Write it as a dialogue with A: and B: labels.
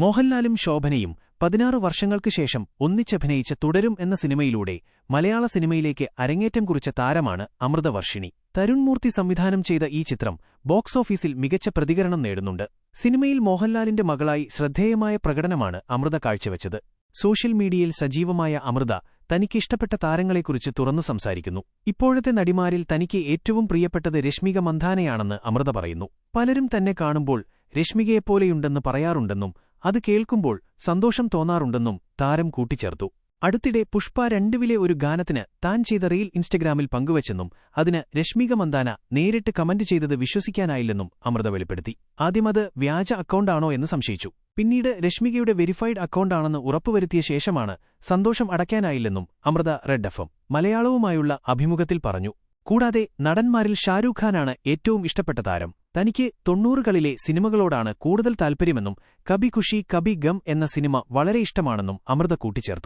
A: മോഹൻലാലും ശോഭനയും പതിനാറ് വർഷങ്ങൾക്ക് ശേഷം ഒന്നിച്ചഭിനയിച്ച തുടരും എന്ന സിനിമയിലൂടെ മലയാള സിനിമയിലേക്ക് അരങ്ങേറ്റം കുറിച്ച താരമാണ് അമൃതവർഷിണി. തരുൺമൂർത്തി സംവിധാനം ചെയ്ത ഈ ചിത്രം ബോക്സ് ഓഫീസിൽ മികച്ച പ്രതികരണം നേടുന്നുണ്ട്. സിനിമയിൽ മോഹൻലാലിന്റെ മകളായി ശ്രദ്ധേയമായ പ്രകടനമാണ് അമൃത കാഴ്ചവെച്ചത്. സോഷ്യൽ മീഡിയയിൽ സജീവമായ അമൃത തനിക്കിഷ്ടപ്പെട്ട താരങ്ങളെക്കുറിച്ച് തുറന്നു സംസാരിക്കുന്നു. ഇപ്പോഴത്തെ നടിമാരിൽ തനിക്ക് ഏറ്റവും പ്രിയപ്പെട്ടത് രശ്മിക മന്ധാനയാണെന്ന് അമൃത പറയുന്നു. പലരും തന്നെ കാണുമ്പോൾ രശ്മികയെപ്പോലെയുണ്ടെന്ന് പറയാറുണ്ടെന്നും അത് കേൾക്കുമ്പോൾ സന്തോഷം തോന്നാറുണ്ടെന്നും താരം കൂട്ടിച്ചേർത്തു. അടുത്തിടെ പുഷ്പ രണ്ടുവിലെ ഒരു ഗാനത്തിന് താൻ ചെയ്ത റീൽ ഇൻസ്റ്റഗ്രാമിൽ പങ്കുവച്ചെന്നും അതിന് രശ്മിക മന്ദാന നേരിട്ട് കമന്റ് ചെയ്തത് വിശ്വസിക്കാനായില്ലെന്നും അമൃത വെളിപ്പെടുത്തി. ആദ്യമത് വ്യാജ അക്കൗണ്ടാണോ എന്ന് സംശയിച്ചു. പിന്നീട് രശ്മികയുടെ വെരിഫൈഡ് അക്കൗണ്ടാണെന്ന് ഉറപ്പുവരുത്തിയ ശേഷമാണ് സന്തോഷം അടയ്ക്കാനായില്ലെന്നും അമൃത റെഡ് എഫ് മലയാളവുമായുള്ള അഭിമുഖത്തിൽ പറഞ്ഞു. കൂടാതെ നടന്മാരിൽ ഷാരൂഖ് ഖാനാണ് ഏറ്റവും ഇഷ്ടപ്പെട്ട താരം. തനിക്ക് തൊണ്ണൂറുകളിലെ സിനിമകളോടാണ് കൂടുതൽ താൽപ്പര്യമെന്നും കബി ഖുഷി കബി ഗം എന്ന സിനിമ വളരെ ഇഷ്ടമാണെന്നും അമൃത കൂട്ടിച്ചേർത്തു.